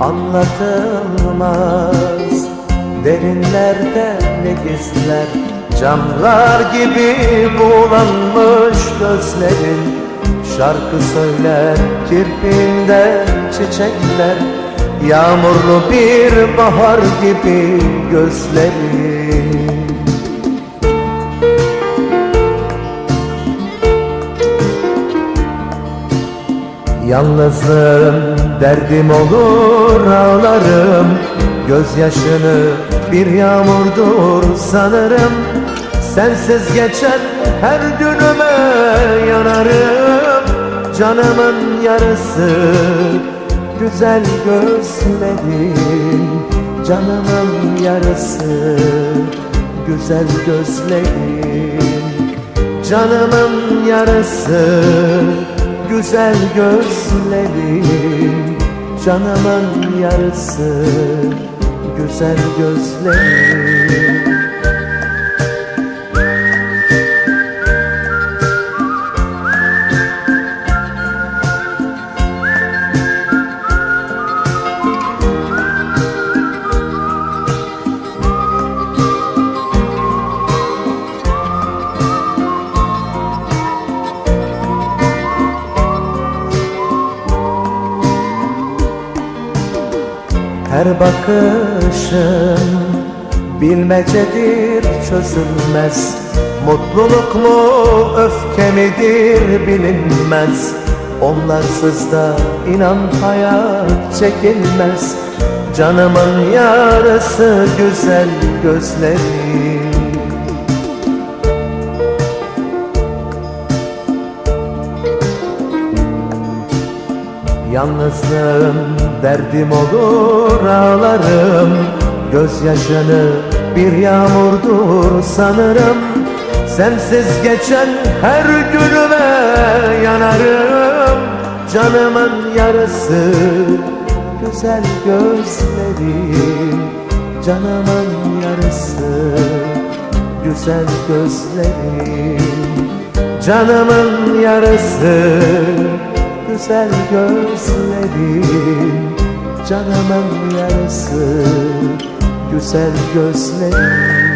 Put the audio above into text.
anlatılmaz. Derinlerde ne gizler? Camlar gibi bulanmış gözlerin. Şarkı söyler kirpiğinde çiçekler. Yağmurlu bir bahar gibi gözlerin Yalnızlığım derdim olur ağlarım. Gözyaşını bir yağmurdur sanırım. Sensiz geçen her günüme yanarım. Canımın yarısı güzel gözlerin Canımın yarısı güzel gözlerin Canımın yarısı güzel gözlerin Canımın yarısı güzel gözlerin Her bakışın bilmecedir çözülmez. Mutluluk mu öfke midir bilinmez. Onlarsız da inan hayat çekilmez. Canımın yarısı güzel gözlerin Yalnızlığım derdim olur ağlarım. Gözyaşını bir yağmurdur sanırım. Sensiz geçen her günüme yanarım. Canımın yarısı güzel gözlerim. Canımın yarısı güzel gözlerim. Canımın yarısı güzel gözlerin Canımın yarısı. Güzel gözlerin